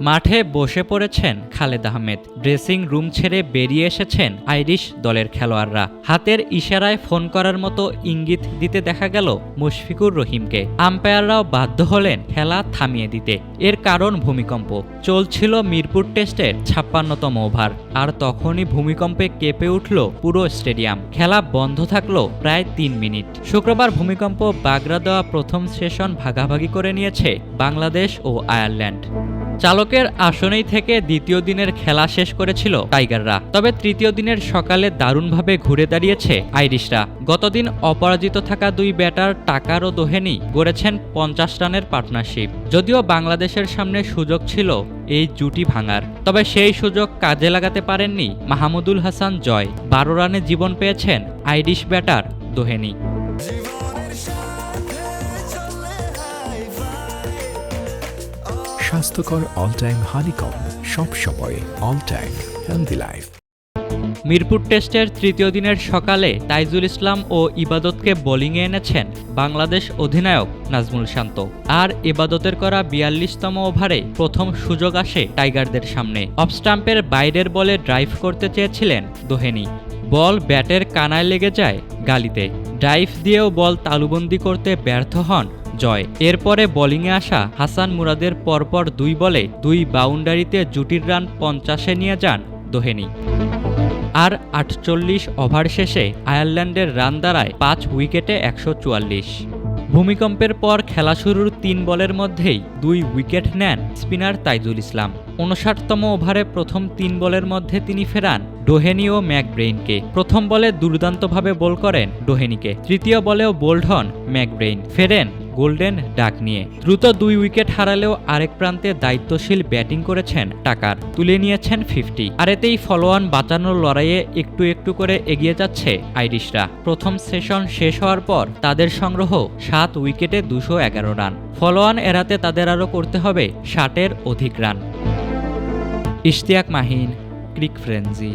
মাঠে বসে পড়েছেন খালেদ আহমেদ। ড্রেসিং রুম ছেড়ে বেরিয়ে এসেছেন আইরিশ দলের খেলোয়াড়রা। হাতের ইশারায় ফোন করার মতো ইঙ্গিত দিতে দেখা গেল মুশফিকুর রহিমকে। আম্পায়াররাও বাধ্য হলেন খেলা থামিয়ে দিতে। এর কারণ ভূমিকম্প। চলছিল মিরপুর টেস্টের ছাপ্পান্নতম ওভার। আর তখনই ভূমিকম্পে কেঁপে উঠল পুরো স্টেডিয়াম। খেলা বন্ধ থাকল প্রায় তিন মিনিট। শুক্রবার ভূমিকম্প বাগড়া দেওয়া প্রথম সেশন ভাগাভাগি করে নিয়েছে বাংলাদেশ ও আয়ারল্যান্ড। চালকের আসনেই থেকে দ্বিতীয় দিনের খেলা শেষ করেছিল টাইগাররা। তবে তৃতীয় দিনের সকালে দারুণভাবে ঘুরে দাঁড়িয়েছে আইরিশরা। গতদিন অপরাজিত থাকা দুই ব্যাটার টাকার ও দোহেনি গড়েছেন পঞ্চাশ রানের পার্টনারশিপ। যদিও বাংলাদেশের সামনে সুযোগ ছিল এই জুটি ভাঙার। তবে সেই সুযোগ কাজে লাগাতে পারেননি মাহমুদুল হাসান জয়। বারো রানে জীবন পেয়েছেন আইরিশ ব্যাটার দোহেনি। স্বাস্থ্যকর অল টাইম হানিকম সব সময় all time healthy life Mirpur টেস্টের তৃতীয় দিনের সকালে তাইজুল ইসলাম ও ইবাদতকে বোলিংয়ে এনেছেন বাংলাদেশ অধিনায়ক নাজমুল শান্ত। আর ইবাদতের করা বিয়াল্লিশতম ওভারে প্রথম সুযোগ আসে টাইগারদের সামনে। অফ স্টাম্পের বাইরের বলে ড্রাইভ করতে চেয়েছিলেন দোহেনি। বল ব্যাটের কানায় লেগে যায় গালিতে। ড্রাইভ দিয়েও বল তালুবন্দি করতে ব্যর্থ হন জয়। এরপরে বোলিংয়ে আসা হাসান মুরাদের পরপর দুই বলে দুই বাউন্ডারিতে জুটির রান পঞ্চাশে নিয়ে যান দোহেনি। আর আটচল্লিশ ওভার শেষে আয়ারল্যান্ডের রান দাঁড়ায় পাঁচ উইকেটে একশো চুয়াল্লিশ। ভূমিকম্পের পর খেলা শুরুর তিন বলের মধ্যেই দুই উইকেট নেন স্পিনার তাইজুল ইসলাম। উনষাটতম ওভারে প্রথম তিন বলের মধ্যে তিনি ফেরান ডোহেনি ও ম্যাকব্রেইনকে। প্রথম বলে দুর্দান্তভাবে বোল করেন ডোহেনিকে তৃতীয় বলেও বোল্ড হন ম্যাকব্রেইন। ফেরেন গোল্ডেন ডাক নিয়ে। দ্রুত দুই উইকেট হারালেও আরেক প্রান্তে দায়িত্বশীল ব্যাটিং করেছেন টাকার। তুলে নিয়েছেন ফিফটি আর এতেই ফলোয়ান বাঁচানোর লড়াইয়ে একটু একটু করে এগিয়ে যাচ্ছে আইরিশরা। প্রথম সেশন শেষ হওয়ার পর তাদের সংগ্রহ সাত উইকেটে দুশো এগারো রান। ফলোয়ান এড়াতে তাদের আরও করতে হবে ষাটের অধিক run. Ishtiaq Mahin, Cric Frenzy